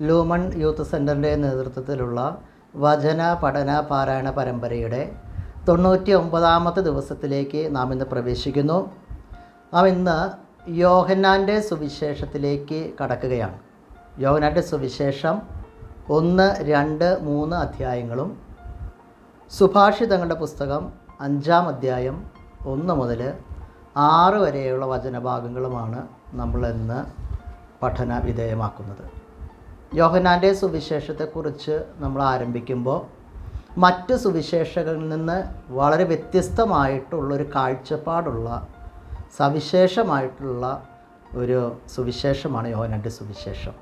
Lumen youth സെന്ററിന്റെ നേതൃത്വത്തിലുള്ള വചന പഠന പാരായണ പരമ്പരയുടെ തൊണ്ണൂറ്റി ഒമ്പതാമത്തെ ദിവസത്തിലേക്ക് നാം ഇന്ന് പ്രവേശിക്കുന്നു. നാം ഇന്ന് യോഹന്നാന്റെ സുവിശേഷത്തിലേക്ക് കടക്കുകയാണ്. യോഹന്നാന്റെ സുവിശേഷം ഒന്ന് രണ്ട് മൂന്ന് അധ്യായങ്ങളും സുഭാഷിതങ്ങളുടെ പുസ്തകം അഞ്ചാം അധ്യായം ഒന്ന് മുതൽ ആറ് വരെയുള്ള വചനഭാഗങ്ങളുമാണ് നമ്മളിന്ന് പഠന വിധേയമാക്കുന്നത്. യോഹനാന്റെ സുവിശേഷത്തെക്കുറിച്ച് നമ്മൾ ആരംഭിക്കുമ്പോൾ മറ്റ് സുവിശേഷകളിൽ നിന്ന് വളരെ വ്യത്യസ്തമായിട്ടുള്ളൊരു കാഴ്ചപ്പാടുള്ള സവിശേഷമായിട്ടുള്ള ഒരു സുവിശേഷമാണ് യോഹനാന്റെ സുവിശേഷം.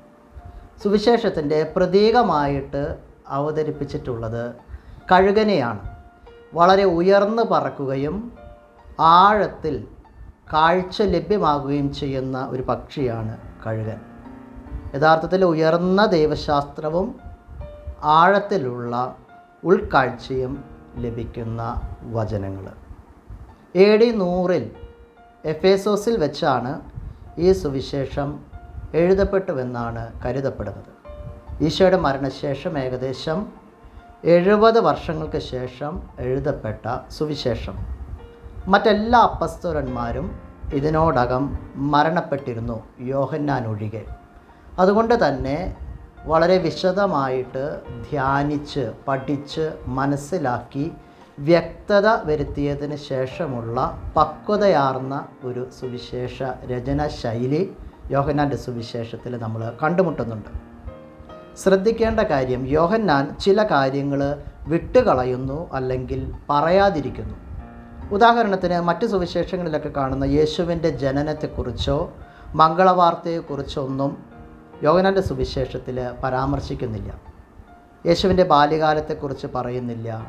സുവിശേഷത്തിന്റെ പ്രതീകമായിട്ട് അവതരിപ്പിച്ചിട്ടുള്ളത് കഴുകനെയാണ്. വളരെ ഉയർന്നു പറക്കുകയും ആഴത്തിൽ കാഴ്ച ലഭ്യമാകുകയും ചെയ്യുന്ന ഒരു പക്ഷിയാണ് കഴുകൻ. യഥാർത്ഥത്തിൽ ഉയർന്ന ദൈവശാസ്ത്രവും ആഴത്തിലുള്ള ഉൾക്കാഴ്ചയും ലഭിക്കുന്ന വചനങ്ങൾ. എ ഡി നൂറിൽ എഫേസോസിൽ വെച്ചാണ് ഈ സുവിശേഷം എഴുതപ്പെട്ടുവെന്നാണ് കരുതപ്പെടുന്നത്. ഈശോയുടെ മരണശേഷം ഏകദേശം എഴുപത് വർഷങ്ങൾക്ക് ശേഷം എഴുതപ്പെട്ട സുവിശേഷം. മറ്റെല്ലാ അപ്പസ്തോലന്മാരും ഇതിനോടകം മരണപ്പെട്ടിരുന്നു. യോഹന്നാൻ ഒഴികെ. അതുകൊണ്ട് തന്നെ വളരെ വിശദമായിട്ട് ധ്യാനിച്ച് പഠിച്ച് മനസ്സിലാക്കി വ്യക്തത വരുത്തിയതിന് ശേഷമുള്ള പക്വതയാർന്ന ഒരു സുവിശേഷ രചന ശൈലി യോഹന്നാന്റെ സുവിശേഷത്തിൽ നമ്മൾ കണ്ടുമുട്ടുന്നുണ്ട്. ശ്രദ്ധിക്കേണ്ട കാര്യം യോഹന്നാൻ ചില കാര്യങ്ങൾ വിട്ടുകളയുന്നു അല്ലെങ്കിൽ പറയാതിരിക്കുന്നു. ഉദാഹരണത്തിന് മറ്റ് സുവിശേഷങ്ങളിലൊക്കെ കാണുന്ന യേശുവിന്റെ ജനനത്തെക്കുറിച്ചോ മംഗളവാർത്തയെക്കുറിച്ചോ ഒന്നും യോഹനാന്റെ സുവിശേഷത്തിൽ പരാമർശിക്കുന്നില്ല. യേശുവിന്റെ ബാല്യകാലത്തെക്കുറിച്ച് പറയുന്നില്ല.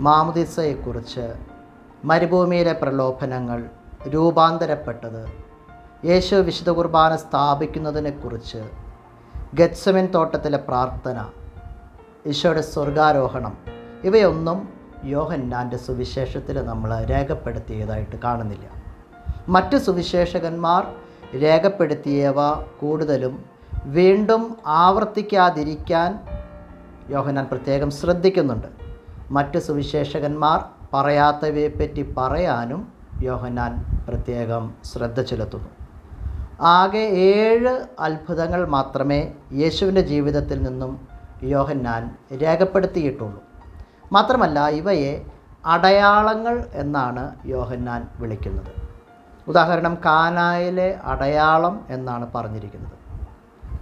മാമുദിസയെക്കുറിച്ച് മരുഭൂമിയിലെ പ്രലോഭനങ്ങൾ രൂപാന്തരപ്പെട്ടത്. യേശു വിശുദ്ധ കുർബാന സ്ഥാപിക്കുന്നതിനെക്കുറിച്ച് ഗത്സമിൻ തോട്ടത്തിലെ പ്രാർത്ഥന ഈശോയുടെ സ്വർഗാരോഹണം ഇവയൊന്നും യോഹന്നാന്റെ സുവിശേഷത്തിൽ നമ്മൾ രേഖപ്പെടുത്തിയതായിട്ട് കാണുന്നില്ല. മറ്റ് സുവിശേഷകന്മാർ രേഖപ്പെടുത്തിയവ കൂടുതലും വീണ്ടും ആവർത്തിക്കാതിരിക്കാൻ യോഹനാൻ പ്രത്യേകം ശ്രദ്ധിക്കുന്നുണ്ട്. മറ്റ് സുവിശേഷകന്മാർ പറയാത്തവയെപ്പറ്റി പറയാനും യോഹനാൻ പ്രത്യേകം ശ്രദ്ധ ചെലുത്തുന്നു. ആകെ ഏഴ് അത്ഭുതങ്ങൾ മാത്രമേ യേശുവിന്റെ ജീവിതത്തിൽ നിന്നും യോഹന്നാൻ രേഖപ്പെടുത്തിയിട്ടുള്ളൂ. മാത്രമല്ല ഇവയെ അടയാളങ്ങൾ എന്നാണ് യോഹന്നാൻ വിളിക്കുന്നത്. ഉദാഹരണം കാനായിലെ അടയാളം എന്നാണ് പറഞ്ഞിരിക്കുന്നത്.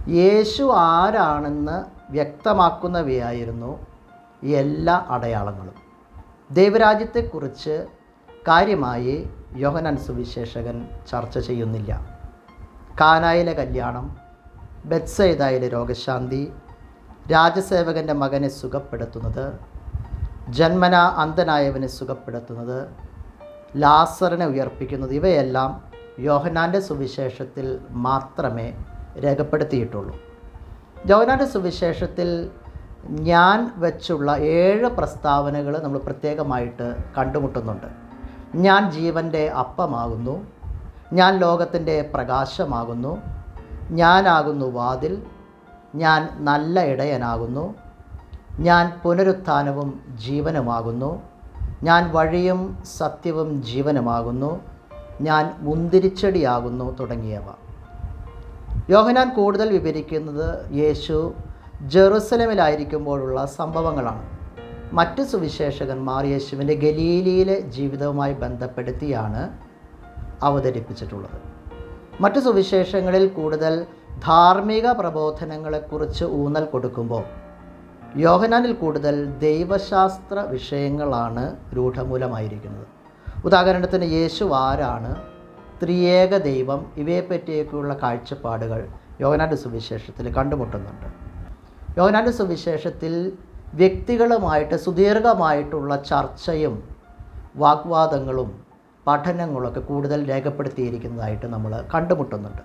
യേശു ആരാണെന്ന് വ്യക്തമാക്കുന്നവയായിരുന്നു എല്ലാ അടയാളങ്ങളും. ദൈവരാജ്യത്തെക്കുറിച്ച് കാര്യമായി യോഹനൻ സുവിശേഷകൻ ചർച്ച ചെയ്യുന്നില്ല. കാനായിലെ കല്യാണം ബെത്സൈദായിലെ രോഗശാന്തി രാജസേവകന്റെ മകനെ സുഖപ്പെടുത്തുന്നത് ജന്മന അന്ധനായവനെ സുഖപ്പെടുത്തുന്നത് ലാസറിനെ ഉയർപ്പിക്കുന്നത് ഇവയെല്ലാം യോഹനാന്റെ സുവിശേഷത്തിൽ മാത്രമേ രേഖപ്പെടുത്തിയിട്ടുള്ളൂ. യോഹനാന്റെ സുവിശേഷത്തിൽ ഞാൻ വെച്ചുള്ള ഏഴ് പ്രസ്താവനകൾ നമ്മൾ പ്രത്യേകമായിട്ട് കണ്ടുമുട്ടുന്നുണ്ട്. ഞാൻ ജീവന്റെ അപ്പമാകുന്നു. ഞാൻ ലോകത്തിന്റെ പ്രകാശമാകുന്നു. ഞാനാകുന്നു വാതിൽ. ഞാൻ നല്ല ഇടയനാകുന്നു. ഞാൻ പുനരുത്ഥാനവും ജീവനുമാകുന്നു. ഞാൻ വഴിയും സത്യവും ജീവനുമാകുന്നു. ഞാൻ മുന്തിരിച്ചെടിയാകുന്നു തുടങ്ങിയവ. യോഹനാൻ കൂടുതൽ വിവരിക്കുന്നത് യേശു ജെറുസലമിലായിരിക്കുമ്പോഴുള്ള സംഭവങ്ങളാണ്. മറ്റ് സുവിശേഷകന്മാർ യേശുവിന്റെ ഗലീലിയിലെ ജീവിതവുമായി ബന്ധപ്പെടുത്തിയാണ് അവതരിപ്പിച്ചിട്ടുള്ളത്. മറ്റ് സുവിശേഷങ്ങളിൽ കൂടുതൽ ധാർമ്മിക പ്രബോധനങ്ങളെക്കുറിച്ച് ഊന്നൽ കൊടുക്കുമ്പോൾ യോഹനാനിൽ കൂടുതൽ ദൈവശാസ്ത്ര വിഷയങ്ങളാണ് രൂഢമൂലമായിരിക്കുന്നത്. ഉദാഹരണത്തിന് യേശു ആരാണ്? ത്രിയേക ദൈവം ഇവയെപ്പറ്റിയൊക്കെയുള്ള കാഴ്ചപ്പാടുകൾ യോഗനാന്റെ സുവിശേഷത്തിൽ കണ്ടുമുട്ടുന്നുണ്ട്. യോഗനാന്റെ സുവിശേഷത്തിൽ വ്യക്തികളുമായിട്ട് സുദീർഘമായിട്ടുള്ള ചർച്ചയും വാഗ്വാദങ്ങളും പഠനങ്ങളൊക്കെ കൂടുതൽ രേഖപ്പെടുത്തിയിരിക്കുന്നതായിട്ട് നമ്മൾ കണ്ടുമുട്ടുന്നുണ്ട്.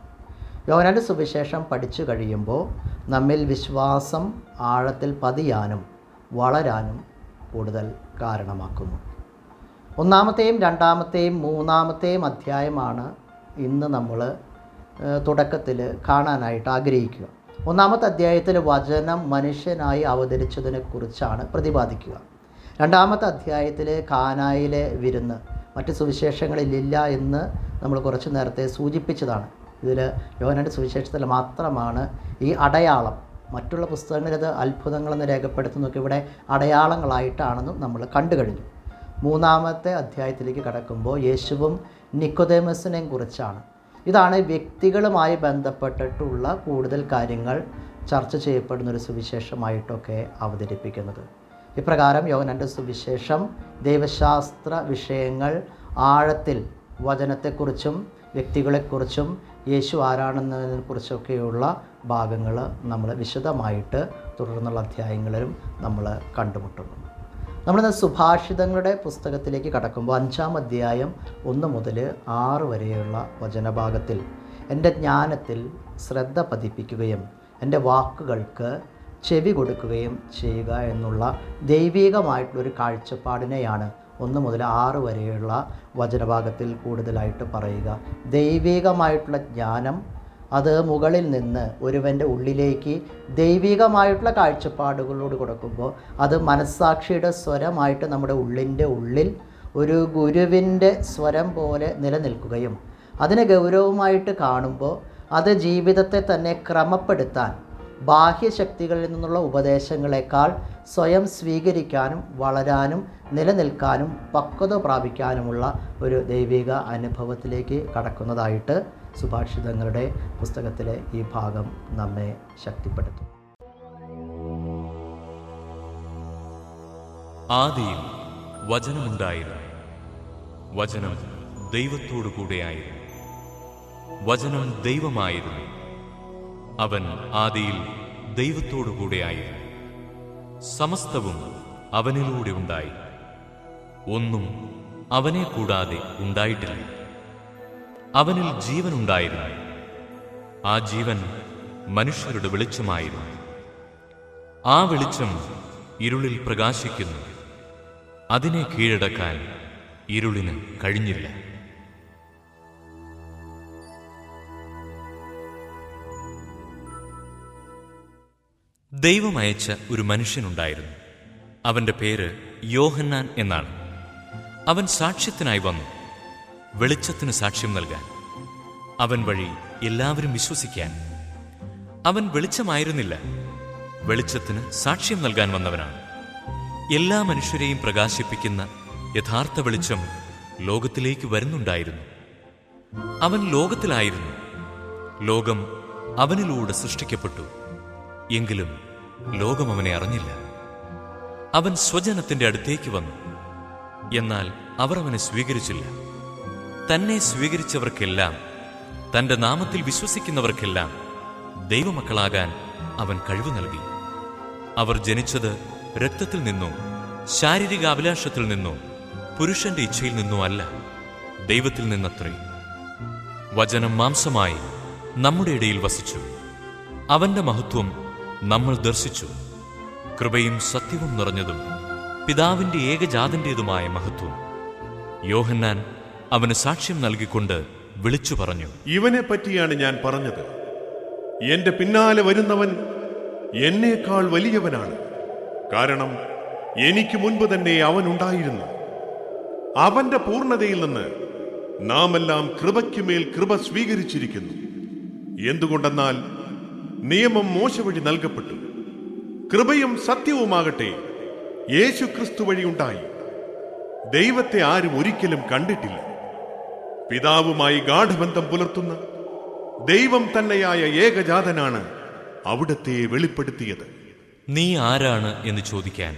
യോഹനാന്റെ സുവിശേഷം പഠിച്ചു കഴിയുമ്പോൾ നമ്മിൽ വിശ്വാസം ആഴത്തിൽ പതിയാനും വളരാനും കൂടുതൽ കാരണമാക്കുന്നു. ഒന്നാമത്തെയും രണ്ടാമത്തെയും മൂന്നാമത്തെയും അധ്യായമാണ് ഇന്ന് നമ്മൾ തുടക്കത്തിൽ കാണാനായിട്ട് ആഗ്രഹിക്കുക. ഒന്നാമത്തെ അധ്യായത്തിൽ വചനം മനുഷ്യനായി അവതരിച്ചതിനെക്കുറിച്ചാണ് പ്രതിപാദിക്കുക. രണ്ടാമത്തെ അധ്യായത്തിൽ കാനായിലെ വിരുന്ന് മറ്റ് സുവിശേഷങ്ങളിലില്ല എന്ന് നമ്മൾ കുറച്ച് നേരത്തെ സൂചിപ്പിച്ചതാണ്. ഇതിൽ യോഹനന്റെ സുവിശേഷത്തിൽ മാത്രമാണ് ഈ അടയാളം മറ്റുള്ള പുസ്തകങ്ങളിൽ അത് അത്ഭുതങ്ങളെന്ന് രേഖപ്പെടുത്തുന്നതൊക്കെ ഇവിടെ അടയാളങ്ങളായിട്ടാണെന്നും നമ്മൾ കണ്ടു കഴിഞ്ഞു. മൂന്നാമത്തെ അധ്യായത്തിലേക്ക് കടക്കുമ്പോൾ യേശുവും നിക്കോദേമസിനെയും കുറിച്ചാണ്. ഇതാണ് വ്യക്തികളുമായി ബന്ധപ്പെട്ടിട്ടുള്ള കൂടുതൽ കാര്യങ്ങൾ ചർച്ച ചെയ്യപ്പെടുന്ന ഒരു സുവിശേഷമായിട്ടൊക്കെ അവതരിപ്പിക്കുന്നത്. ഇപ്രകാരം യോഹനന്റെ സുവിശേഷം ദൈവശാസ്ത്ര വിഷയങ്ങൾ ആഴത്തിൽ വചനത്തെക്കുറിച്ചും വ്യക്തികളെക്കുറിച്ചും യേശു ആരാണെന്നതിനെക്കുറിച്ചൊക്കെയുള്ള ഭാഗങ്ങൾ നമ്മൾ വിശദമായിട്ട് തുടർന്നുള്ള അധ്യായങ്ങളിലും നമ്മൾ കണ്ടുമുട്ടുന്നു. നമ്മളിന്ന് സുഭാഷിതങ്ങളുടെ പുസ്തകത്തിലേക്ക് കടക്കുമ്പോൾ അഞ്ചാം അധ്യായം ഒന്ന് മുതൽ ആറ് വരെയുള്ള വചനഭാഗത്തിൽ എന്റെ ജ്ഞാനത്തിൽ ശ്രദ്ധ പതിപ്പിക്കുകയും എന്റെ വാക്കുകൾക്ക് ചെവി കൊടുക്കുകയും ചെയ്യുക എന്നുള്ള ദൈവികമായിട്ടുള്ളൊരു കാഴ്ചപ്പാടിനെയാണ് ഒന്ന് മുതൽ ആറ് വരെയുള്ള വചനഭാഗത്തിൽ കൂടുതലായിട്ട് പറയുക. ദൈവികമായിട്ടുള്ള ജ്ഞാനം അത് മുകളിൽ നിന്ന് ഒരുവന്റെ ഉള്ളിലേക്ക് ദൈവികമായിട്ടുള്ള കാഴ്ചപ്പാടുകളോട് കൊടുക്കുമ്പോൾ അത് മനസ്സാക്ഷിയുടെ സ്വരമായിട്ട് നമ്മുടെ ഉള്ളിന്റെ ഉള്ളിൽ ഒരു ഗുരുവിന്റെ സ്വരം പോലെ നിലനിൽക്കുകയും അതിനെ ഗൗരവമായിട്ട് കാണുമ്പോൾ അത് ജീവിതത്തെ തന്നെ ക്രമപ്പെടുത്താൻ ബാഹ്യശക്തികളിൽ നിന്നുള്ള ഉപദേശങ്ങളെക്കാൾ സ്വയം സ്വീകരിക്കാനും വളരാനും നിലനിൽക്കാനും പക്വത പ്രാപിക്കാനുമുള്ള ഒരു ദൈവിക അനുഭവത്തിലേക്ക് കടക്കുന്നതായിട്ട് സുഭാഷിതങ്ങളുടെ പുസ്തകത്തിലെ ഈ ഭാഗം നമ്മെ ശക്തിപ്പെടുത്തും. ആദിയിൽ വചനമുണ്ടായിരുന്നു. വചനം ദൈവത്തോടു കൂടെയായിരുന്നു. വചനം ദൈവമായിരുന്നു. അവൻ ആദിയിൽ ദൈവത്തോടു കൂടെയായിരുന്നു. സമസ്തവും അവനിലൂടെ ഉണ്ടായി. ഒന്നും അവനെ കൂടാതെ ഉണ്ടായിട്ടില്ല. അവനിൽ ജീവനുണ്ടായിരുന്നു. ആ ജീവൻ മനുഷ്യരുടെ വെളിച്ചമായിരുന്നു. ആ വെളിച്ചം ഇരുളിൽ പ്രകാശിക്കുന്നു. അതിനെ കീഴടക്കാൻ ഇരുളിന് കഴിഞ്ഞില്ല. ദൈവം അയച്ച ഒരു മനുഷ്യനുണ്ടായിരുന്നു. അവന്റെ പേര് യോഹന്നാൻ എന്നാണ്. അവൻ സാക്ഷ്യത്തിനായി വന്നു. വെളിച്ചത്തിന് സാക്ഷ്യം നൽകാൻ. അവൻ വഴി എല്ലാവരും വിശ്വസിക്കാൻ. അവൻ വെളിച്ചമായിരുന്നില്ല. വെളിച്ചത്തിന് സാക്ഷ്യം നൽകാൻ വന്നവനാണ്. എല്ലാ മനുഷ്യരെയും പ്രകാശിപ്പിക്കുന്ന യഥാർത്ഥ വെളിച്ചം ലോകത്തിലേക്ക് വരുന്നുണ്ടായിരുന്നു. അവൻ ലോകത്തിലായിരുന്നു. ലോകം അവനിലൂടെ സൃഷ്ടിക്കപ്പെട്ടു. എങ്കിലും ലോകം അവനെ അറിഞ്ഞില്ല. അവൻ സ്വജനത്തിന്റെ അടുത്തേക്ക് വന്നു. എന്നാൽ അവർ അവനെ സ്വീകരിച്ചില്ല. തന്നെ സ്വീകരിച്ചവർക്കെല്ലാം തന്റെ നാമത്തിൽ വിശ്വസിക്കുന്നവർക്കെല്ലാം ദൈവമക്കളാകാൻ അവൻ കഴിവ് നൽകി. അവർ ജനിച്ചത് രക്തത്തിൽ നിന്നോ ശാരീരിക അഭിലാഷത്തിൽ നിന്നോ പുരുഷന്റെ ഇച്ഛയിൽ നിന്നോ അല്ല. ദൈവത്തിൽ നിന്നത്രേ. വചനം മാംസമായി നമ്മുടെ ഇടയിൽ വസിച്ചു. അവന്റെ മഹത്വം നമ്മൾ ദർശിച്ചു. കൃപയും സത്യവും നിറഞ്ഞതും പിതാവിന്റെ ഏകജാതന്റേതുമായ മഹത്വം. യോഹന്നാൻ അവന് സാക്ഷ്യം നൽകിക്കൊണ്ട് വിളിച്ചു പറഞ്ഞു. ഇവനെ പറ്റിയാണ് ഞാൻ പറഞ്ഞത്. എന്റെ പിന്നാലെ വരുന്നവൻ എന്നേക്കാൾ വലിയവനാണ്. കാരണം എനിക്ക് മുൻപ് തന്നെ അവൻ ഉണ്ടായിരുന്നു. അവന്റെ പൂർണതയിൽ നിന്ന് നാം എല്ലാം കൃപയ്ക്കുമേൽ കൃപ സ്വീകരിച്ചിരിക്കുന്നു. എന്തുകൊണ്ടെന്നാൽ നിയമം മോശ വഴി നൽകപ്പെട്ടു. കൃപയും സത്യവുമാകട്ടെ യേശു ക്രിസ്തു വഴി ഉണ്ടായി. ദൈവത്തെ ആരും ഒരിക്കലും കണ്ടിട്ടില്ല. പിതാവുമായി ഗാഠബന്ധം പുലർത്തുന്ന ദൈവം തന്നെയായ ഏകജാതനാണ് അവിടത്തെ വെളിപ്പെടുത്തിയത്. നീ ആരാണ് എന്ന് ചോദിക്കാൻ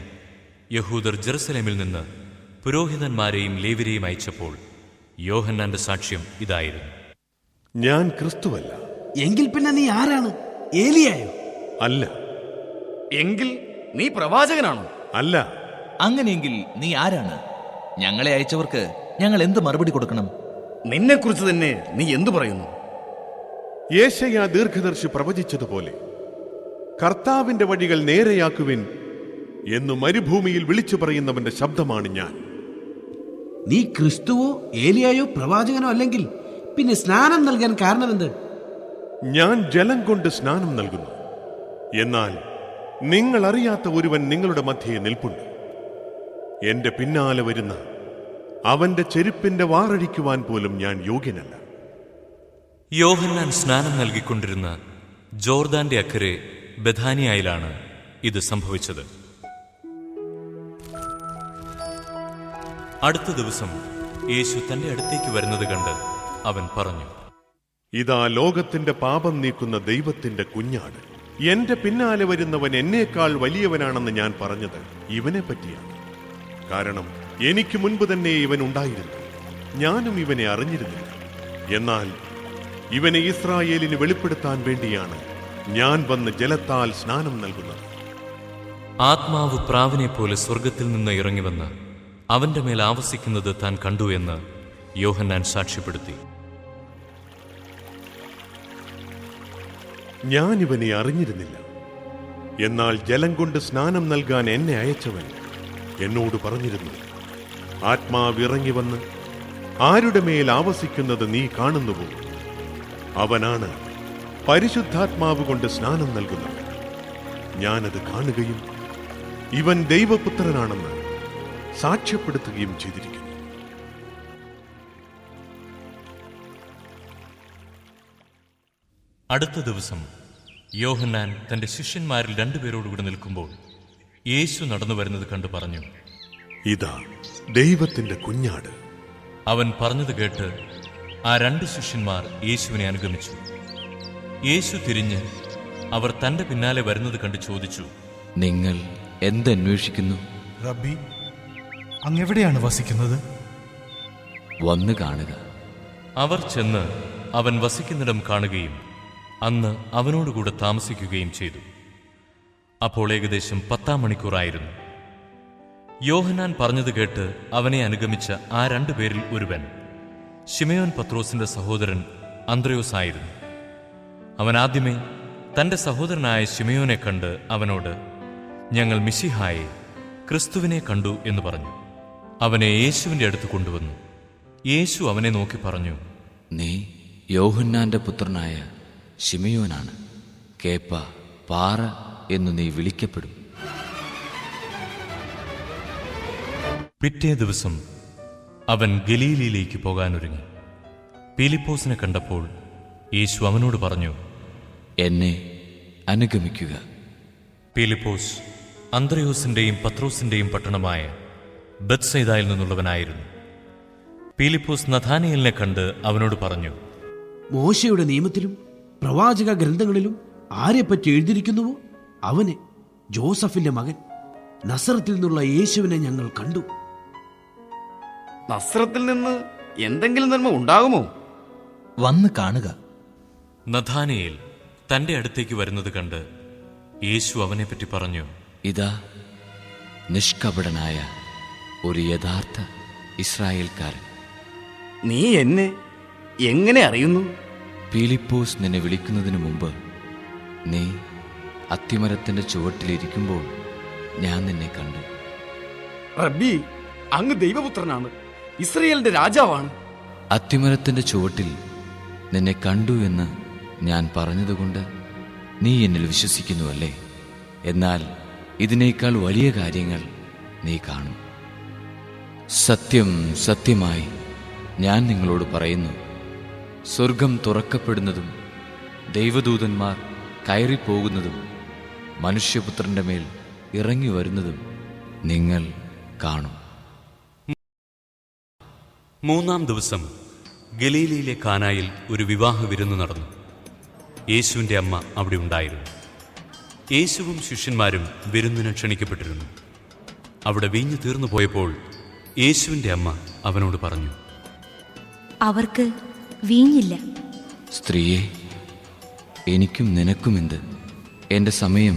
യഹൂദർ ജെറുസലേമിൽ നിന്ന് പുരോഹിതന്മാരെയും ലേവരെയും അയച്ചപ്പോൾ യോഹന്നാന്റെ സാക്ഷ്യം ഇതായിരുന്നു. ഞാൻ ക്രിസ്തുവല്ല. എങ്കിൽ പിന്നെ നീ ആരാണ്? ഏലിയായോ? അല്ല. എങ്കിൽ നീ പ്രവാചകനാണോ? അല്ല. അങ്ങനെയെങ്കിൽ നീ ആരാണ്? ഞങ്ങളെ അയച്ചവർക്ക് ഞങ്ങൾ എന്ത് മറുപടി കൊടുക്കണം? നിന്നെക്കുറിച്ച് തന്നെ നീ എന്തു പറയുന്നു? യേശയ ദീർഘദർശി പ്രവചിച്ചതുപോലെ കർത്താവിന്റെ വഴികൾ നേരെയാക്കുവിൻ എന്നു മരുഭൂമിയിൽ വിളിച്ചു പറയുന്നവന്റെ ശബ്ദമാണ് ഞാൻ. നീ ക്രിസ്തുവോ ഏലിയായോ പ്രവാചകനോ അല്ലെങ്കിൽ പിന്നെ സ്നാനം നൽകാൻ കാരണമെന്ത്? ഞാൻ ജലം കൊണ്ട് സ്നാനം നൽകുന്നു. എന്നാൽ നിങ്ങൾ അറിയാത്ത ഒരുവൻ നിങ്ങളുടെ മധ്യേ നിൽപ്പുണ്ട്. എന്റെ പിന്നാലെ വരുന്ന അവന്റെ ചെരുപ്പിന്റെ വാറഴിക്കുവാൻ പോലും ഞാൻ യോഗ്യനല്ല. യോഹന്നാൻ സ്നാനം നൽകിക്കൊണ്ടിരുന്ന ജോർദാന്റെ അക്കരെ ബഥാനിയായിലാണ് ഇത് സംഭവിച്ചത്. അടുത്ത ദിവസം യേശു തന്റെ അടുത്തേക്ക് വരുന്നത് കണ്ട് അവൻ പറഞ്ഞു ഇതാ ലോകത്തിന്റെ പാപം നീക്കുന്ന ദൈവത്തിന്റെ കുഞ്ഞാണ് എന്റെ പിന്നാലെ വരുന്നവൻ എന്നേക്കാൾ വലിയവനാണെന്ന് ഞാൻ പറഞ്ഞത് ഇവനെ പറ്റിയാണ് കാരണം എനിക്ക് മുൻപ് തന്നെ ഇവൻ ഉണ്ടായിരുന്നു. ഞാനും ഇവനെ അറിഞ്ഞിരുന്നില്ല. എന്നാൽ ഇവനെ ഇസ്രായേലിന് വെളിപ്പെടുത്താൻ വേണ്ടിയാണ് ഞാൻ വന്ന് ജലത്താൽ സ്നാനം നൽകുന്നത്. ആത്മാവ് പ്രാവിനെ പോലെ സ്വർഗത്തിൽ നിന്ന് ഇറങ്ങിവന്ന് അവന്റെ മേൽ ആവസിക്കുന്നത് താൻ കണ്ടു എന്ന് യോഹന്നാൻ സാക്ഷ്യപ്പെടുത്തി. ഞാൻ ഇവനെ അറിഞ്ഞിരുന്നില്ല. എന്നാൽ ജലം കൊണ്ട് സ്നാനം നൽകാൻ എന്നെ അയച്ചവൻ എന്നോട് പറഞ്ഞിരുന്നു. ആത്മാവ് ഇറങ്ങി വന്ന് ആരുടെ മേൽ ആവസിക്കുന്നത് നീ കാണുന്നുവോ? അവനാണ് പരിശുദ്ധാത്മാവ് കൊണ്ട് സ്നാനം നൽകുന്നത്. ഞാനത് കാണുകയും ഇവൻ ദൈവപുത്രനാണെന്ന് സാക്ഷ്യപ്പെടുത്തുകയും ചെയ്തിരിക്കുന്നു. അടുത്ത ദിവസം യോഹന്നാൻ തന്റെ ശിഷ്യന്മാരിൽ രണ്ടുപേരോടുകൂടി നിൽക്കുമ്പോൾ യേശു നടന്നു വരുന്നത് കണ്ടു പറഞ്ഞു ഇതാ ദൈവത്തിന്റെ കുഞ്ഞാട്. അവൻ പറഞ്ഞത് കേട്ട് ആ രണ്ട് ശിഷ്യന്മാർ യേശുവിനെ അനുഗമിച്ചു. യേശു തിരിഞ്ഞ് അവർ തന്റെ പിന്നാലെ വരുന്നത് കണ്ട് ചോദിച്ചു നിങ്ങൾ എന്തന്വേഷിക്കുന്നു? റബ്ബി അങ്ങെവിടെയാണ് വസിക്കുന്നത്? വന്നു കാണുക. അവർ ചെന്ന് അവൻ വസിക്കുന്നിടം കാണുകയും അന്ന് അവനോടുകൂടെ താമസിക്കുകയും ചെയ്തു. അപ്പോൾ ഏകദേശം പത്താം മണിക്കൂറായിരുന്നു. യോഹനാൻ പറഞ്ഞത് കേട്ട് അവനെ അനുഗമിച്ച ആ രണ്ടു പേരിൽ ഒരുവൻ. ഷിമയോൻ പത്രോസിന്റെ സഹോദരൻ അന്ത്രയോസ് ആയിരുന്നു. അവൻ ആദ്യമേ തന്റെ സഹോദരനായ ഷിമയോനെ കണ്ട് അവനോട് ഞങ്ങൾ മിശിഹായെ ക്രിസ്തുവിനെ കണ്ടു എന്ന് പറഞ്ഞു. അവനെ യേശുവിന്റെ അടുത്ത് കൊണ്ടുവന്നു. യേശു അവനെ നോക്കി പറഞ്ഞു നീ യോഹന്നാന്റെ പുത്രനായ ഷിമയോനാണ് കേപ്പ പാറ എന്നു നീ വിളിക്കപ്പെടും. പിറ്റേ ദിവസം അവൻ ഗലീലിയിലേക്ക് പോകാനൊരുങ്ങി. പീലിപ്പോസിനെ കണ്ടപ്പോൾ യേശു അവനോട് പറഞ്ഞു എന്നെ അനുഗമിക്കുക. പീലിപ്പോസ് അന്ത്രയോസിന്റെയും പത്രോസിന്റെയും പട്ടണമായ ബത്സൈദായിൽ നിന്നുള്ളവനായിരുന്നു. പീലിപ്പോസ് നഥാനിയലിനെ കണ്ട് അവനോട് പറഞ്ഞു മോശയുടെ നിയമത്തിലും പ്രവാചക ഗ്രന്ഥങ്ങളിലും ആരെപ്പറ്റി എഴുതിയിരിക്കുന്നുവോ? അവനെ ജോസഫിന്റെ മകൻ. നസറത്തിൽ നിന്നുള്ള യേശുവിനെ ഞങ്ങൾ കണ്ടു. നസ്രത്തിൽ നിന്ന് എന്തെങ്കിലും നന്മ ഉണ്ടാകുമോ? വന്ന് കാണുക. നഥാനയിൽ തന്റെ അടുത്തേക്ക് വരുന്നത് കണ്ട് യേശു അവനെ പറ്റി പറഞ്ഞു ഇതാ നിഷ്കപടനായ ഒരു യഥാർത്ഥ ഇസ്രായേൽക്കാരൻ. നീ എന്നെ എങ്ങനെ അറിയുന്നു? പീലിപ്പോസ് നിന്നെ വിളിക്കുന്നതിന് മുമ്പ് നീ അത്തിമരത്തിന്റെ ചുവട്ടിലിരിക്കുമ്പോൾ ഞാൻ നിന്നെ കണ്ടു. റബ്ബി അങ്ങ് ദൈവപുത്രനാണ്. ഇസ്രയേലിന്റെ രാജാവാണ്. അത്തിമരത്തിന്റെ ചുവട്ടിൽ നിന്നെ കണ്ടു എന്ന് ഞാൻ പറഞ്ഞതുകൊണ്ട് നീ എന്നിൽ വിശ്വസിക്കുന്നുവല്ലേ? എന്നാൽ ഇതിനേക്കാൾ വലിയ കാര്യങ്ങൾ നീ കാണും. സത്യം സത്യമായി ഞാൻ നിങ്ങളോട് പറയുന്നു. സ്വർഗം തുറക്കപ്പെടുന്നതും ദൈവദൂതന്മാർ കയറിപ്പോകുന്നതും മനുഷ്യപുത്രന്റെ മേൽ ഇറങ്ങി വരുന്നതും നിങ്ങൾ കാണും. മൂന്നാം ദിവസം ഗലീലയിലെ കാനായിൽ ഒരു വിവാഹ വിരുന്ന് നടന്നു. യേശുവിന്റെ അമ്മ അവിടെ ഉണ്ടായിരുന്നു. യേശുവും ശിഷ്യന്മാരും വിരുന്നിന് ക്ഷണിക്കപ്പെട്ടിരുന്നു. അവിടെ വീഞ്ഞു തീർന്നു പോയപ്പോൾ യേശുവിന്റെ അമ്മ അവനോട് പറഞ്ഞു അവർക്ക് വീഞ്ഞില്ല. സ്ത്രീയെ എനിക്കും നിനക്കും എന്ത്? എന്റെ സമയം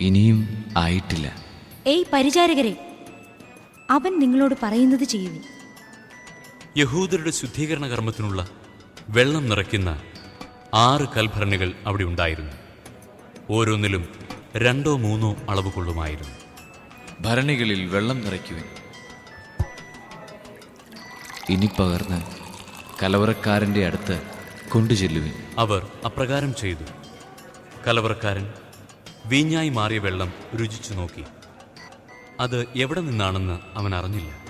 ഇനിയും ആയിട്ടില്ല. ഏയ് പരിചാരകരെ അവൻ നിങ്ങളോട് പറയുന്നത് ചെയ്യുവിൻ. യഹൂദരുടെ ശുദ്ധീകരണ കർമ്മത്തിനുള്ള വെള്ളം നിറയ്ക്കുന്ന ആറ് കൽഭരണികൾ അവിടെ ഉണ്ടായിരുന്നു. ഓരോന്നിലും രണ്ടോ മൂന്നോ അളവ് കൊള്ളുമായിരുന്നു ഭരണികളിൽ വെള്ളം നിറയ്ക്കുവിൻ. ഇനി പകർന്ന് കലവറക്കാരന്റെ അടുത്ത് കൊണ്ടുചെല്ലുവിൻ. അവർ അപ്രകാരം ചെയ്തു. കലവറക്കാരൻ വീഞ്ഞായി മാറിയ വെള്ളം രുചിച്ചു നോക്കി. അത് എവിടെ നിന്നാണെന്ന് അവൻ അറിഞ്ഞില്ല.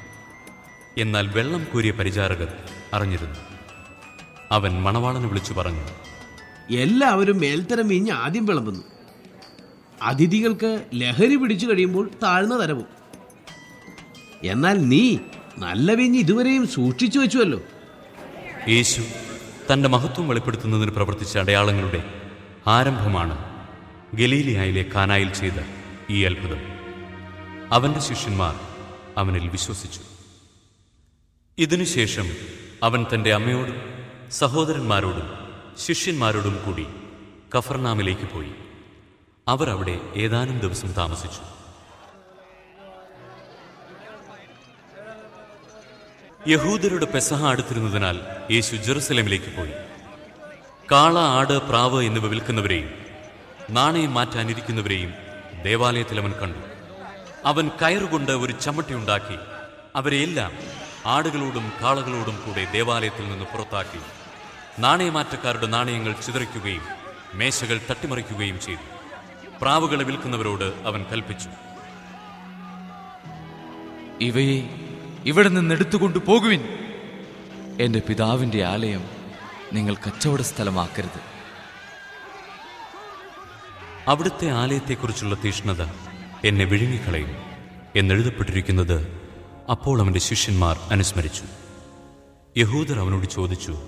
എന്നാൽ വെള്ളം കോരിയ പരിചാരകർ അറിഞ്ഞിരുന്നു. അവൻ മണവാളനെ വിളിച്ചു പറഞ്ഞു എല്ലാവരും മേൽത്തരം വീഞ്ഞ് ആദ്യം വിളമ്പുന്നു. അതിഥികൾക്ക് ലഹരി പിടിച്ചു കഴിയുമ്പോൾ താഴ്ന്ന തരവും. എന്നാൽ നീ നല്ല വീഞ്ഞ് ഇതുവരെയും സൂക്ഷിച്ചു വെച്ചുവല്ലോ. യേശു തന്റെ മഹത്വം വെളിപ്പെടുത്തുന്നതിന് പ്രവർത്തിച്ച അടയാളങ്ങളുടെ ആരംഭമാണ് ഗലീലിയായിലെ കാനായിൽ ചെയ്ത ഈ അത്ഭുതം. അവന്റെ ശിഷ്യന്മാർ അവനിൽ വിശ്വസിച്ചു. ഇതിനുശേഷം അവൻ തന്റെ അമ്മയോടും സഹോദരന്മാരോടും ശിഷ്യന്മാരോടും കൂടി കഫർനാമിലേക്ക് പോയി. അവർ അവിടെ ഏതാനും ദിവസം താമസിച്ചു. യഹൂദരുടെ പെസഹ അടുത്തിരുന്നതിനാൽ യേശു ജെറുസലേമിലേക്ക് പോയി. കാള ആട് പ്രാവ് എന്നിവ വിൽക്കുന്നവരെയും നാണയം മാറ്റാനിരിക്കുന്നവരെയും ദേവാലയത്തിൽ അവൻ കണ്ടു. അവൻ കയറുകൊണ്ട് ഒരു ചമ്മട്ടിയുണ്ടാക്കി അവരെയെല്ലാം ആടുകളോടും കാളകളോടും കൂടെ ദേവാലയത്തിൽ നിന്ന് പുറത്താക്കി നാണയമാറ്റക്കാരുടെ നാണയങ്ങൾ ചിതറിക്കുകയും മേശകൾ തട്ടിമറിക്കുകയും ചെയ്തു. പ്രാവുകളെ വിൽക്കുന്നവരോട് അവൻ കൽപ്പിച്ചു. ഇവയെ ഇവിടെ നിന്ന് എടുത്തുകൊണ്ടു പോകുവിൻ. എന്റെ പിതാവിന്റെ ആലയം നിങ്ങൾ കച്ചവട സ്ഥലമാക്കരുത്. അവിടുത്തെ ആലയത്തെക്കുറിച്ചുള്ള തീഷ്ണത എന്നെ വിഴുങ്ങിക്കളയും എന്നെഴുതപ്പെട്ടിരിക്കുന്നത് അപ്പോൾ അവന്റെ ശിഷ്യന്മാർ അനുസ്മരിച്ചു. യഹൂദർ അവനോട് ചോദിച്ചു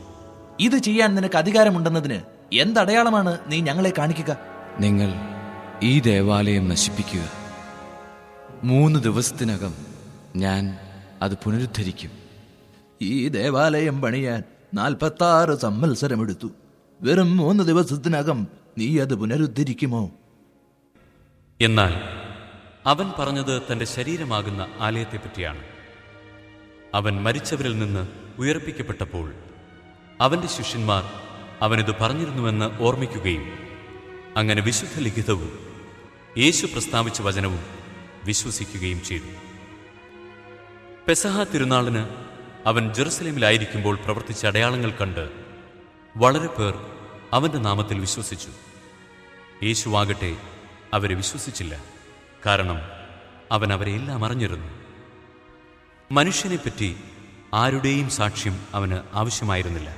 ഇത് ചെയ്യാൻ നിനക്ക് അധികാരമുണ്ടെന്നതിന് എന്തടയാളമാണ് നീ ഞങ്ങളെ കാണിക്കുക? നിങ്ങൾ ഈ ദേവാലയം നശിപ്പിക്കുക. മൂന്ന് ദിവസത്തിനകം ഞാൻ അത് പുനരുദ്ധരിക്കും. ഈ ദേവാലയം പണിയാൻ നാൽപ്പത്തി ആറ് സംവത്സരമെടുത്തു. വെറും മൂന്ന് ദിവസത്തിനകം നീ അത് പുനരുദ്ധരിക്കുമോ? എന്നാൽ അവൻ പറഞ്ഞത് തന്റെ ശരീരമാകുന്ന ആലയത്തെപ്പറ്റിയാണ്. അവൻ മരിച്ചവരിൽ നിന്ന് ഉയർപ്പിക്കപ്പെട്ടപ്പോൾ അവന്റെ ശിഷ്യന്മാർ അവനിത് പറഞ്ഞിരുന്നുവെന്ന് ഓർമ്മിക്കുകയും അങ്ങനെ വിശുദ്ധ ലിഖിതവും യേശു പ്രസ്താവിച്ച വചനവും വിശ്വസിക്കുകയും ചെയ്തു. പെസഹ തിരുനാളിന് അവൻ ജെറുസലേമിലായിരിക്കുമ്പോൾ പ്രവർത്തിച്ച അടയാളങ്ങൾ കണ്ട് വളരെ പേർ അവന്റെ നാമത്തിൽ വിശ്വസിച്ചു. യേശുവാകട്ടെ അവരെ വിശ്വസിച്ചില്ല. കാരണം അവൻ അവരെ എല്ലാം അറിഞ്ഞിരുന്നു. മനുഷ്യനെപ്പറ്റി ആരുടെയും സാക്ഷ്യം അവന് ആവശ്യമായിരുന്നില്ല.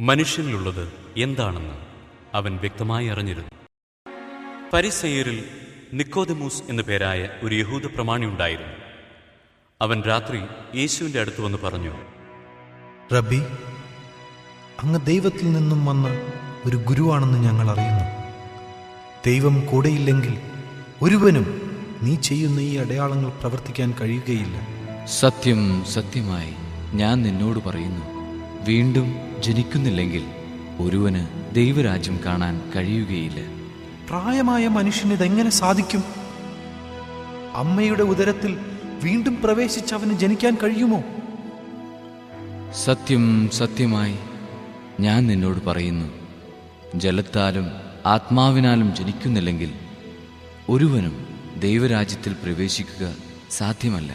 മനുഷ്യനിലുള്ളത് എന്താണെന്ന് അവൻ വ്യക്തമായി അറിഞ്ഞിരുന്നു. പരിസയറിൽ നിക്കോദമൂസ് എന്നു പേരായ ഒരു യഹൂദ പ്രമാണി ഉണ്ടായിരുന്നു. അവൻ രാത്രി യേശുവിന്റെ അടുത്ത് വന്ന് പറഞ്ഞു റബി അങ്ങ് ദൈവത്തിൽ നിന്നും വന്ന ഒരു ഗുരുവാണെന്ന് ഞങ്ങൾ അറിയുന്നു. ദൈവം കൂടെയില്ലെങ്കിൽ ഒരുവനും നീ ചെയ്യുന്ന ഈ അടയാളങ്ങൾ പ്രവർത്തിക്കാൻ കഴിയുകയില്ല. സത്യം സത്യമായി ഞാൻ നിന്നോട് പറയുന്നു. വീണ്ടും ജനിക്കുന്നില്ലെങ്കിൽ ഒരുവന് ദൈവരാജ്യം കാണാൻ കഴിയുകയില്ല. പ്രായമായ മനുഷ്യന് ഇതെങ്ങനെ സാധിക്കും? അമ്മയുടെ ഉദരത്തിൽ വീണ്ടും പ്രവേശിച്ച് അവന് ജനിക്കാൻ കഴിയുമോ? സത്യം സത്യമായി ഞാൻ നിന്നോട് പറയുന്നു. ജലത്താലും ആത്മാവിനാലും ജനിക്കുന്നില്ലെങ്കിൽ ഒരുവനും ദൈവരാജ്യത്തിൽ പ്രവേശിക്കുക സാധ്യമല്ല.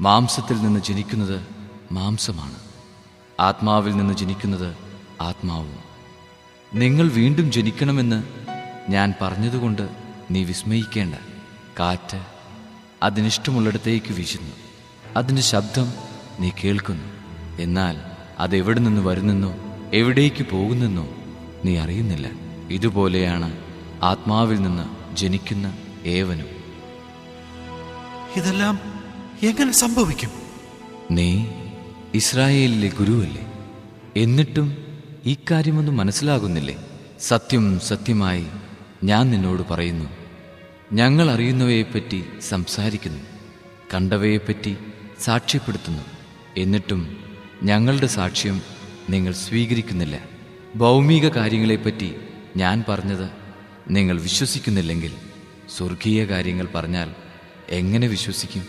മാംസത്തിൽ നിന്ന് ജനിക്കുന്നത് മാംസമാണ്. ആത്മാവിൽ നിന്ന് ജനിക്കുന്നത് ആത്മാവും. നിങ്ങൾ വീണ്ടും ജനിക്കണമെന്ന് ഞാൻ പറഞ്ഞതുകൊണ്ട് നീ വിസ്മയിക്കേണ്ട. കാറ്റ് അതിനിഷ്ടമുള്ളിടത്തേക്ക് വീശുന്നു. അതിന്റെ ശബ്ദം നീ കേൾക്കുന്നു. എന്നാൽ അതെവിടെ നിന്ന് വരുന്നെന്നോ എവിടേക്ക് പോകുന്നെന്നോ നീ അറിയുന്നില്ല. ഇതുപോലെയാണ് ആത്മാവിൽ നിന്ന് ജനിക്കുന്ന ഏവനും. ഇതെല്ലാം എങ്ങനെ സംഭവിക്കും? നീ ഇസ്രായേലിലെ ഗുരുവല്ലേ? എന്നിട്ടും ഈ കാര്യമൊന്നും മനസ്സിലാകുന്നില്ലേ? സത്യം സത്യമായി ഞാൻ നിന്നോട് പറയുന്നു. ഞങ്ങൾ അറിയുന്നവയെപ്പറ്റി സംസാരിക്കുന്നു കണ്ടവയെപ്പറ്റി സാക്ഷ്യപ്പെടുത്തുന്നു. എന്നിട്ടും ഞങ്ങളുടെ സാക്ഷ്യം നിങ്ങൾ സ്വീകരിക്കുന്നില്ല. ഭൗമിക കാര്യങ്ങളെപ്പറ്റി ഞാൻ പറഞ്ഞത് നിങ്ങൾ വിശ്വസിക്കുന്നില്ലെങ്കിൽ സ്വർഗീയ കാര്യങ്ങൾ പറഞ്ഞാൽ എങ്ങനെ വിശ്വസിക്കും?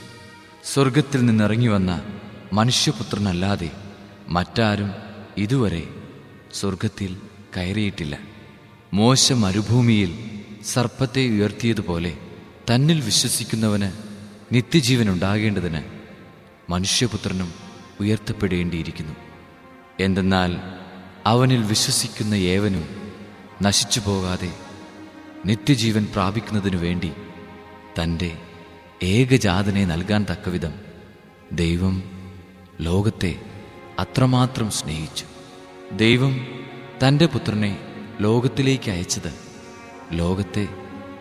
സ്വർഗത്തിൽ നിന്നിറങ്ങി വന്ന മനുഷ്യപുത്രനല്ലാതെ മറ്റാരും ഇതുവരെ സ്വർഗത്തിൽ കയറിയിട്ടില്ല. മോശ മരുഭൂമിയിൽ സർപ്പത്തെ ഉയർത്തിയതുപോലെ തന്നിൽ വിശ്വസിക്കുന്നവന് നിത്യജീവൻ ഉണ്ടാകേണ്ടതിന് മനുഷ്യപുത്രനും ഉയർത്തപ്പെടേണ്ടിയിരിക്കുന്നു. എന്തെന്നാൽ അവനിൽ വിശ്വസിക്കുന്ന ഏവനും നശിച്ചു പോകാതെ നിത്യജീവൻ പ്രാപിക്കുന്നതിനു വേണ്ടി തന്റെ ഏകജാതനെ നൽകാൻ തക്കവിധം ദൈവം ലോകത്തെ അത്രമാത്രം സ്നേഹിച്ചു. ദൈവം തന്റെ പുത്രനെ ലോകത്തിലേക്ക് അയച്ചത് ലോകത്തെ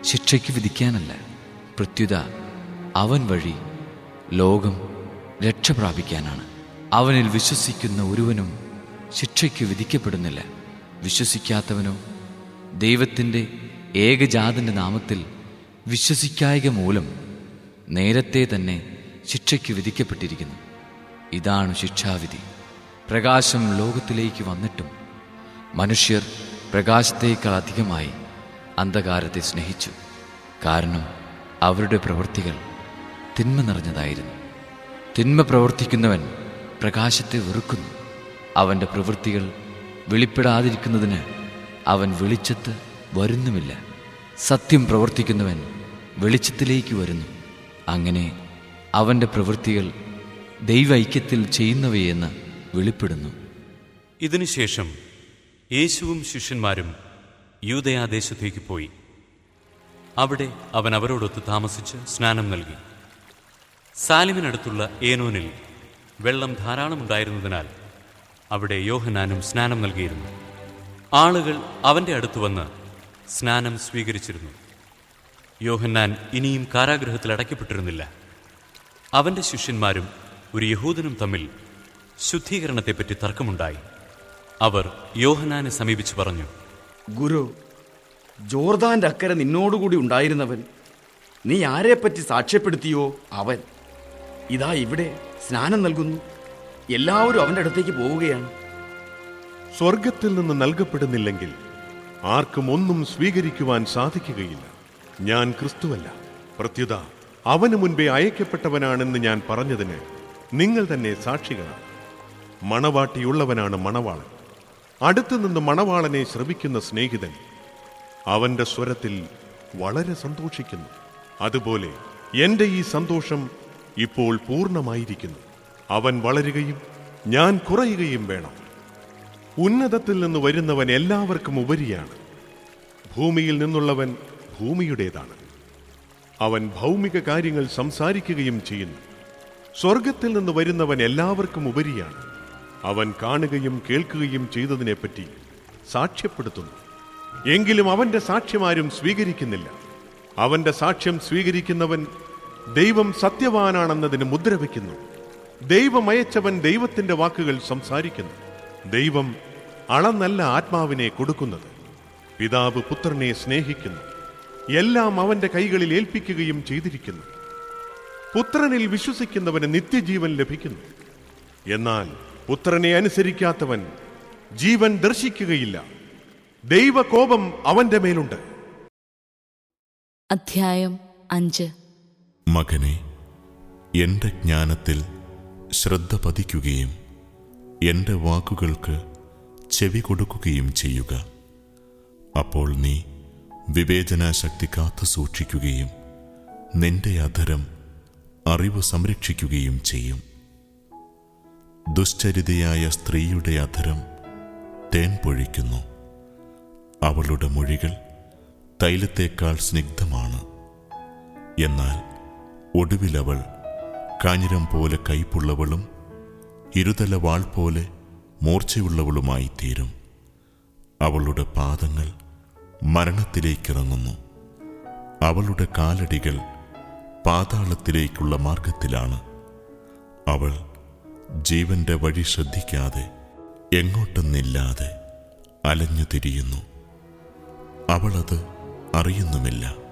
ശിക്ഷയ്ക്ക് വിധിക്കാനല്ല. പ്രത്യുത അവൻ വഴി ലോകം രക്ഷ പ്രാപിക്കാനാണ്. അവനിൽ വിശ്വസിക്കുന്ന ഒരുവനും ശിക്ഷയ്ക്ക് വിധിക്കപ്പെടുന്നില്ല. വിശ്വസിക്കാത്തവനോ ദൈവത്തിന്റെ ഏകജാതന്റെ നാമത്തിൽ വിശ്വസിക്കായക മൂലം നേരത്തെ തന്നെ ശിക്ഷയ്ക്ക് വിധിക്കപ്പെട്ടിരിക്കുന്നു. ഇതാണ് ശിക്ഷാവിധി. പ്രകാശം ലോകത്തിലേക്ക് വന്നിട്ടും മനുഷ്യർ പ്രകാശത്തേക്കാൾ അധികമായി അന്ധകാരത്തെ സ്നേഹിച്ചു. കാരണം അവരുടെ പ്രവൃത്തികൾ തിന്മ നിറഞ്ഞതായിരുന്നു. തിന്മ പ്രവർത്തിക്കുന്നവൻ പ്രകാശത്തെ വെറുക്കുന്നു. അവന്റെ പ്രവൃത്തികൾ വെളിപ്പെടാതിരിക്കുന്നതിന് അവൻ വെളിച്ചത്ത് വരുന്നുമില്ല. സത്യം പ്രവർത്തിക്കുന്നവൻ വെളിച്ചത്തിലേക്ക് വരുന്നു. അങ്ങനെ അവന്റെ പ്രവൃത്തികൾ ദൈവൈക്യത്തിൽ ചെയ്യുന്നവയെന്ന് വെളിപ്പെടുന്നു. ഇതിനുശേഷം യേശുവും ശിഷ്യന്മാരും യൂതയാദേശത്തേക്ക് പോയി. അവിടെ അവൻ അവരോടൊത്ത് താമസിച്ച് സ്നാനം നൽകി. സാലിമിനടുത്തുള്ള ഏനോനിൽ വെള്ളം ധാരാളമുണ്ടായിരുന്നതിനാൽ അവിടെ യോഹനാനും സ്നാനം നൽകിയിരുന്നു. ആളുകൾ അവന്റെ അടുത്ത് വന്ന് സ്നാനം സ്വീകരിച്ചിരുന്നു. യോഹന്നാൻ ഇനിയും കാരാഗ്രഹത്തിൽ അടയ്ക്കപ്പെട്ടിരുന്നില്ല. അവന്റെ ശിഷ്യന്മാരും ഒരു യഹൂദനും തമ്മിൽ ശുദ്ധീകരണത്തെപ്പറ്റി തർക്കമുണ്ടായി. അവർ യോഹനാനെ സമീപിച്ചു പറഞ്ഞു ഗുരു ജോർദാന്റെ അക്കരെ നിന്നോടുകൂടി ഉണ്ടായിരുന്നവൻ നീ ആരെപ്പറ്റി സാക്ഷ്യപ്പെടുത്തിയോ അവൻ? ഇതാ ഇവിടെ സ്നാനം നൽകുന്നു. എല്ലാവരും അവന്റെ അടുത്തേക്ക് പോവുകയാണ്. സ്വർഗത്തിൽ നിന്ന് നൽകപ്പെടുന്നില്ലെങ്കിൽ ആർക്കും ഒന്നും സ്വീകരിക്കുവാൻ സാധിക്കുകയില്ല. ഞാൻ ക്രിസ്തുവല്ല. പ്രത്യുത അവന് മുൻപേ അയക്കപ്പെട്ടവനാണെന്ന് ഞാൻ പറഞ്ഞതിന് നിങ്ങൾ തന്നെ സാക്ഷികളാണ്. മണവാട്ടിയുള്ളവനാണ് മണവാളൻ. അടുത്തുനിന്ന് മണവാളനെ ശ്രമിക്കുന്ന സ്നേഹിതൻ അവന്റെ സ്വരത്തിൽ വളരെ സന്തോഷിക്കുന്നു. അതുപോലെ എന്റെ ഈ സന്തോഷം ഇപ്പോൾ പൂർണമായിരിക്കുന്നു. അവൻ വളരുകയും ഞാൻ കുറയുകയും വേണം. ഉന്നതത്തിൽ നിന്ന് വരുന്നവൻ എല്ലാവർക്കും ഉപരിയാണ്. ഭൂമിയിൽ നിന്നുള്ളവൻ ഭൂമിയുടേതാണ്. അവൻ ഭൗമിക കാര്യങ്ങൾ സംസാരിക്കുകയും ചെയ്യുന്നു. സ്വർഗത്തിൽ നിന്ന് വരുന്നവൻ എല്ലാവർക്കും ഉപരിയാണ്. അവൻ കാണുകയും കേൾക്കുകയും ചെയ്തതിനെപ്പറ്റി സാക്ഷ്യപ്പെടുത്തുന്നു. എങ്കിലും അവന്റെ സാക്ഷ്യമാരും സ്വീകരിക്കുന്നില്ല. അവന്റെ സാക്ഷ്യം സ്വീകരിക്കുന്നവൻ ദൈവം സത്യവാനാണെന്നതിന് മുദ്ര വയ്ക്കുന്നു. ദൈവമയച്ചവൻ ദൈവത്തിന്റെ വാക്കുകൾ സംസാരിക്കുന്നു. ദൈവം അളന്നല്ല ആത്മാവിനെ കൊടുക്കുന്നത്. പിതാവ് പുത്രനെ സ്നേഹിക്കുന്നു. എല്ലാം അവന്റെ കൈകളിൽ ഏൽപ്പിക്കുകയും ചെയ്തിരിക്കുന്നു. പുത്രനിൽ വിശ്വസിക്കുന്നവന് നിത്യജീവൻ ലഭിക്കുന്നു. എന്നാൽ പുത്രനെ അനുസരിക്കാത്തവൻ ജീവൻ ദർശിക്കുകയില്ല. ദൈവകോപം അവന്റെ മേലുണ്ട്. അധ്യായം അഞ്ച്. മകനെ എന്റെ ജ്ഞാനത്തിൽ ശ്രദ്ധ പതിക്കുകയും എന്റെ വാക്കുകൾക്ക് ചെവി കൊടുക്കുകയും ചെയ്യുക. അപ്പോൾ നീ വിവേചനാശക്തി കാത്തു സൂക്ഷിക്കുകയും നിന്റെ അധരം അറിവ് സംരക്ഷിക്കുകയും ചെയ്യും. ദുശ്ചരിതയായ സ്ത്രീയുടെ അധരം തേൻ പൊഴിക്കുന്നു. അവളുടെ മൊഴികൾ തൈലത്തേക്കാൾ സ്നിഗ്ധമാണ്. എന്നാൽ ഒടുവിലവൾ കാഞ്ഞിരം പോലെ കൈപ്പുള്ളവളും ഇരുതല വാൾ പോലെ മൂർച്ചയുള്ളവളുമായി തീരും അവളുടെ പാദങ്ങൾ മരണത്തിലേക്കിറങ്ങുന്നു. അവളുടെ കാലടികൾ പാതാളത്തിലേക്കുള്ള മാർഗത്തിലാണ് അവൾ ജീവന്റെ വഴി ശ്രദ്ധിക്കാതെ എങ്ങോട്ടെന്നില്ലാതെ അലഞ്ഞു തിരിയുന്നു അവളത് അറിയുന്നുമില്ല.